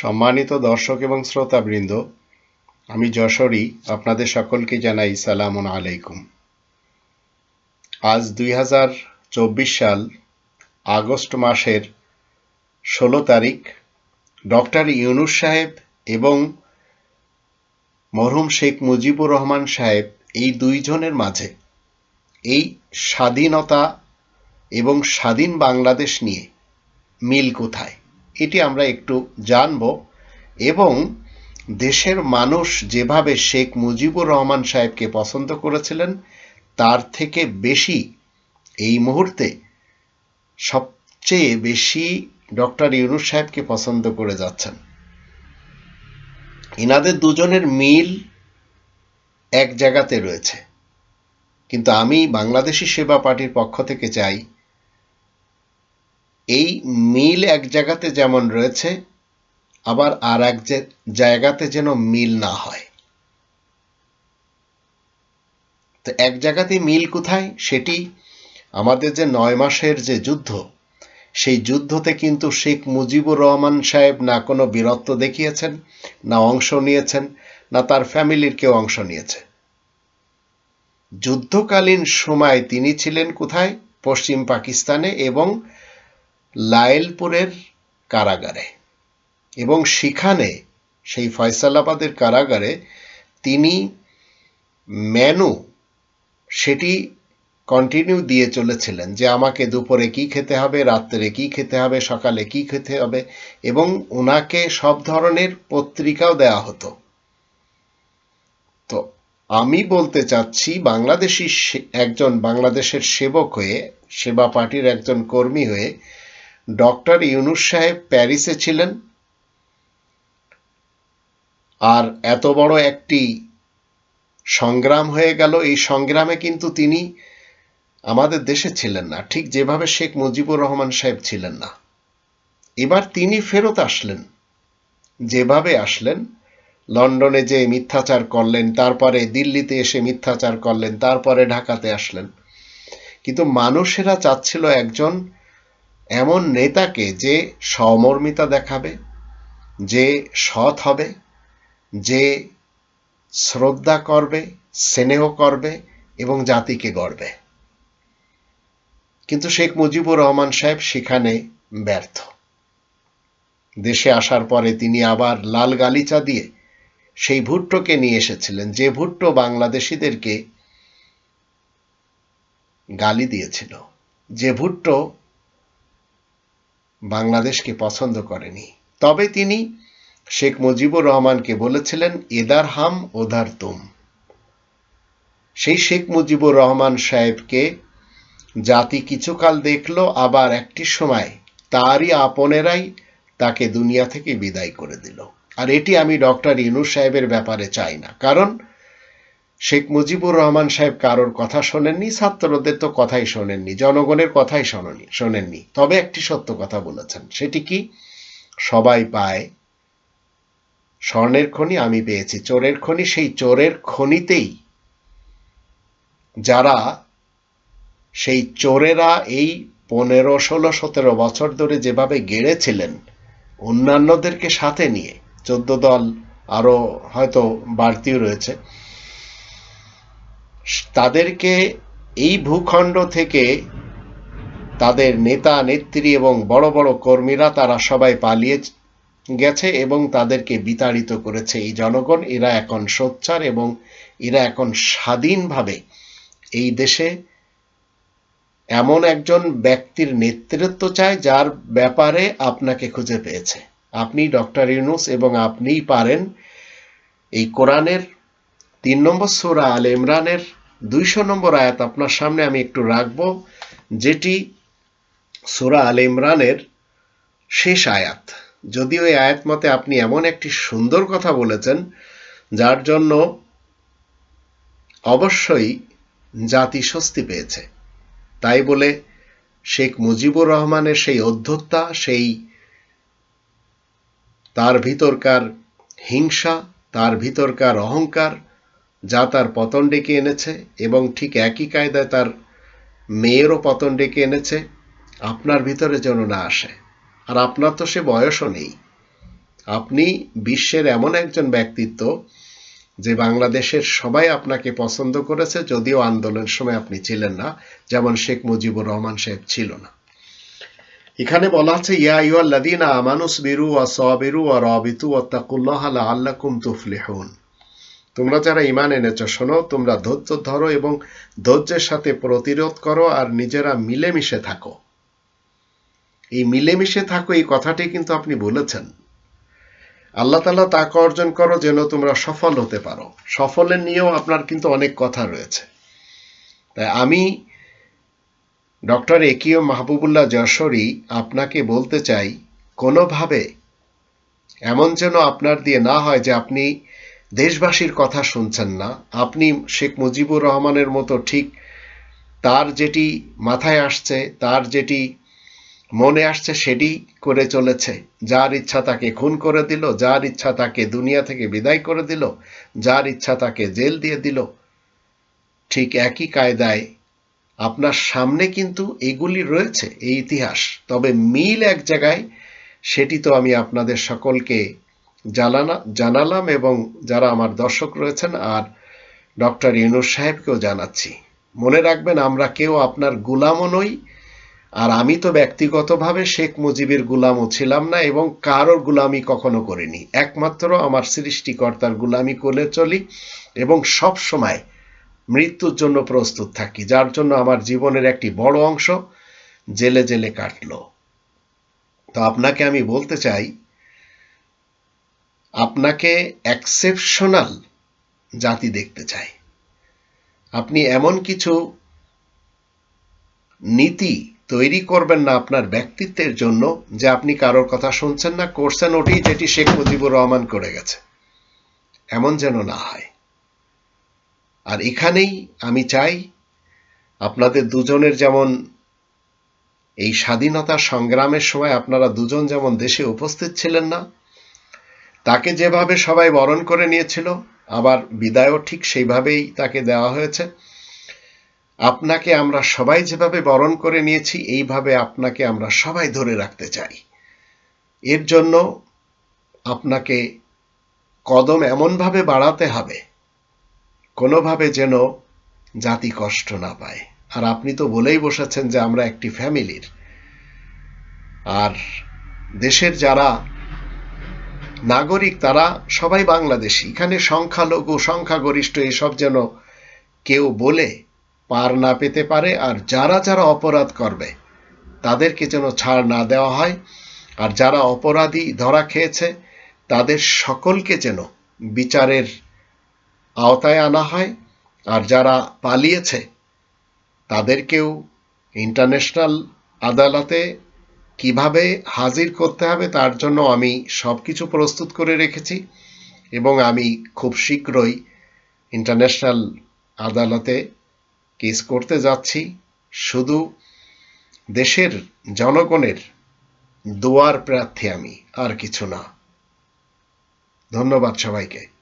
সম্মানিত দর্শক এবং শ্রোতাবৃন্দ, আমি যশোরী, আপনাদের সকলকে জানাই সালাম আলাইকুম। আজ দুই হাজার চব্বিশ সাল, আগস্ট মাসের ষোলো তারিখ, ডক্টর ইউনুস সাহেব এবং মরহুম শেখ মুজিবুর রহমান সাহেব এই দুইজনের মাঝে এই স্বাধীনতা এবং স্বাধীন বাংলাদেশ নিয়ে মিল কোথায়? এটি আমরা একটু জানব এবং দেশের মানুষ যেভাবে শেখ মুজিবুর রহমান সাহেবকে পছন্দ করেছিলেন, তার থেকে বেশি এই মুহূর্তে সবচেয়ে বেশি ডক্টর ইউনুস সাহেবকে পছন্দ করে যাচ্ছেন। ইনাদের দুজনের মিল এক জায়গাতে রয়েছে। কিন্তু আমি বাংলাদেশি সেবা পার্টির পক্ষ থেকে চাই এই মিল এক জায়গাতে যেমন রয়েছে, আবার আর এক জায়গাতে যেন মিল না হয়। তো এক জায়গাতে মিল কোথায়? সেটি আমাদের যে নয় মাসের যে যুদ্ধ, সেই যুদ্ধতে কিন্তু শেখ মুজিবুর রহমান সাহেব না কোনো বীরত্ব দেখিয়েছেন, না অংশ নিয়েছেন, না তার ফ্যামিলির কেউ অংশ নিয়েছে। যুদ্ধকালীন সময় তিনি ছিলেন কোথায়? পশ্চিম পাকিস্তানে এবং লায়েলপুরের কারাগারে। এবং সেখানে, সেই ফয়সালাবাদের কারাগারে তিনি মেনু সেটি কন্টিনিউ দিয়ে চলেছিলেন যে আমাকে দুপুরে কি খেতে হবে, রাত্রে কি খেতে হবে, সকালে কি খেতে হবে এবং ওনাকে সব ধরনের পত্রিকাও দেওয়া হতো। তো আমি বলতে চাচ্ছি, বাংলাদেশি একজন বাংলাদেশের সেবক হয়ে, সেবা পার্টির একজন কর্মী হয়ে ডক্টর ইউনুস সাহেব প্যারিসে ছিলেন। আর এত বড় একটি সংগ্রাম হয়ে গেল। এই সংগ্রামে কিন্তু তিনি আমাদের দেশে ছিলেন না। ঠিক যেভাবে শেখ মুজিবুর রহমান সাহেব ছিলেন না। এবার তিনি ফেরত আসলেন। যেভাবে আসলেন, লন্ডনে যে মিথ্যাচার করলেন, তারপরে দিল্লিতে এসে মিথ্যাচার করলেন, তারপরে ঢাকাতে আসলেন। কিন্তু মানুষেরা চাচ্ছিল একজন এমন নেতাকে যে সমর্মিতা দেখাবে, যে সৎ হবে, যে শ্রদ্ধা করবে, স্নেহ করবে এবং জাতিকে গড়বে। কিন্তু শেখ মুজিবুর রহমান সাহেব সেখানে ব্যর্থ। দেশে আসার পরে তিনি আবার লাল গালিচা দিয়ে সেই ভুট্টোকে নিয়ে এসেছিলেন, যে ভুট্টো বাংলাদেশিদেরকে গালি দিয়েছিল। যে ভুট্টো বাংলাদেশকে পছন্দ করেনি। তবে তিনি শেখ মুজিবুর রহমানকে বলেছিলেন, এদার হাম ওধার তুম। সেই শেখ মুজিবুর রহমান সাহেবকে জাতি কিছুকাল দেখল, আবার একটি সময় তারই আপনেরাই তাকে দুনিয়া থেকে বিদায় করে দিল। আর এটি আমি ডক্টর ইনুস সাহেবের ব্যাপারে চাই না। কারণ শেখ মুজিবুর রহমান সাহেব কারোর কথা শোনেননি, ছাত্রদের তো কথাই শোনেননি, জনগণের কথাই শোনেনি, শোনেননি। তবে একটি সত্য কথা বলেছেন, সেটি কি? সবাই পায়, স্বর্ণের খনি আমি পেয়েছি, চোরের খনি, সেই চোরের খনিতেই যারা, সেই চোরেরা এই পনেরো, ষোলো, সতেরো বছর ধরে যেভাবে গেড়েছিলেন, অন্যান্যদেরকে সাথে নিয়ে, চোদ্দ দল আরও হয়তো বাড়তিও রয়েছে তাদেরকে এই ভূখণ্ড থেকে তাদের নেতা, নেত্রী এবং বড় বড় কর্মীরা তারা সবাই পালিয়ে গেছে এবং তাদেরকে বিতাড়িত করেছে। এই জনগণ এরা এখন সোচ্চার এবং এরা এখন স্বাধীনভাবে এই দেশে এমন একজন ব্যক্তির নেতৃত্ব চায় যার ব্যাপারে আপনাকে খুঁজে পেয়েছে। আপনি ডক্টর ইউনুস এবং আপনিই পারেন এই কোরআনের তিন নম্বর সোরা আল ইমরানের দুইশো নম্বর আয়াত আপনার সামনে আমি একটু রাখব, যেটি সোরা আল ইমরানের শেষ আয়াত। যদিও এই আয়াত মতে আপনি এমন একটি সুন্দর কথা বলেছেন, যার জন্য অবশ্যই জাতি স্বস্তি পেয়েছে। তাই বলে শেখ মুজিবুর রহমানের সেই অধ্যত্তা সেই তার ভিতরকার হিংসা, তার ভিতরকার অহংকার যা তার পতন ডেকে এনেছে এবং ঠিক একই কায়দায় তার মেয়েরও পতন ডেকে এনেছে, আপনার ভিতরে যেন না আসে। আর আপনার তো সে বয়সও নেই। আপনি বিশ্বের এমন একজন ব্যক্তিত্ব যে বাংলাদেশের সবাই আপনাকে পছন্দ করেছে, যদিও আন্দোলনের সময় আপনি ছিলেন না, যেমন শেখ মুজিবুর রহমান সাহেব ছিল না। এখানে বলা আছে, ইয়া আইয়ুহাল্লাযীনা আমানুস বিরু ওয়া সাবিরু ওয়া রাবিতু ওয়াত্তাকুল্লাহ লাআল্লাকুম তুফলিহুন। তোমরা যারা ইমান এনেছো, শোনো, তোমরা ধৈর্য ধরো এবং ধৈর্যের সাথে প্রতিরোধ করো আর নিজেরা মিলেমিশে থাকো। এই মিলেমিশে থাকো, এই কথাটি কিন্তু আপনি বলেছেন। আল্লাহ তালা তাকে অর্জন করো যেন তোমরা সফল হতে পারো। সফলের নিয়েও আপনার কিন্তু অনেক কথা রয়েছে। তাই আমি ডক্টর একিও মাহবুবুল্লাহ যশোরী আপনাকে বলতে চাই, কোনোভাবে এমন যেন আপনার দিয়ে না হয় যে আপনি দেশবাসীর কথা শুনছেন না। আপনি শেখ মুজিবুর রহমানের মতো ঠিক তার যেটি মাথায় আসছে, তার যেটি মনে আসছে, সেটি করে চলেছে। যার ইচ্ছা তাকে খুন করে দিল, যার ইচ্ছা তাকে দুনিয়া থেকে বিদায় করে দিল, যার ইচ্ছা তাকে জেল দিয়ে দিল, ঠিক একই কায়দায় আপনার সামনে কিন্তু এগুলি রয়েছে, এই ইতিহাস। তবে মিল এক জায়গায়, সেটি তো আমি আপনাদের সকলকে জানানা জানালাম এবং যারা আমার দর্শক রয়েছেন আর ডক্টর ইউনুস সাহেবকেও জানাচ্ছি। মনে রাখবেন, আমরা কেউ আপনার গুলামও নই, আর আমি তো ব্যক্তিগতভাবে শেখ মুজিবের গুলামও ছিলাম না এবং কারোর গুলামি কখনো করিনি। একমাত্র আমার সৃষ্টিকর্তার গুলামি করে চলি এবং সব সময় মৃত্যুর জন্য প্রস্তুত থাকি, যার জন্য আমার জীবনের একটি বড় অংশ জেলে জেলে কাটল। তো আপনাকে আমি বলতে চাই আপনাকে এক্সেপশনাল জাতি দেখতে চাই আপনি এমন কিছু নীতি তৈরি করবেন না আপনার ব্যক্তিত্বের জন্য যে আপনি কারোর কথা শুনছেন না, করছেন ওটি যেটি শেখ মুজিবুর রহমান করে গেছে। এমন যেন না হয়। আর এখানেই আমি চাই আপনাদের দুজনের যেমন এই স্বাধীনতা সংগ্রামের সময় আপনারা দুজন যেমন দেশে উপস্থিত ছিলেন না তাকে যেভাবে সবাই বরণ করে নিয়েছিল, আবার বিদায়ও ঠিক সেইভাবেই তাকে দেওয়া হয়েছে। আপনাকে আমরা সবাই যেভাবে বরণ করে নিয়েছি, এইভাবে আপনাকে আমরা সবাই ধরে রাখতে চাই। এর জন্য আপনাকে কদম এমনভাবে বাড়াতে হবে, কোনোভাবে যেন জাতি কষ্ট না পায়। আর আপনি তো বলেই বসেছেন যে আমরা একটি ফ্যামিলির। আর দেশের যারা নাগরিক তারা সবাই বাংলাদেশি। এখানে সংখ্যালঘু, সংখ্যাগরিষ্ঠ এসব যেন কেউ বলে পার না পেতে পারে, আর যারা যারা অপরাধ করবে, তাদেরকে যেন ছাড় না দেওয়া হয়। আর যারা অপরাধী ধরা খেয়েছে, তাদের সকলকে যেন বিচারের আওতায় আনা হয়। আর যারা পালিয়েছে, তাদেরকেও ইন্টারন্যাশনাল আদালতে কীভাবে হাজির করতে হবে তার জন্য আমি সব কিছু প্রস্তুত করে রেখেছি এবং আমি খুব শীঘ্রই ইন্টারন্যাশনাল আদালতে কেস করতে যাচ্ছি। শুধু দেশের জনগণের দোয়ার প্রার্থী আমি, আর কিছু না। ধন্যবাদ সবাইকে।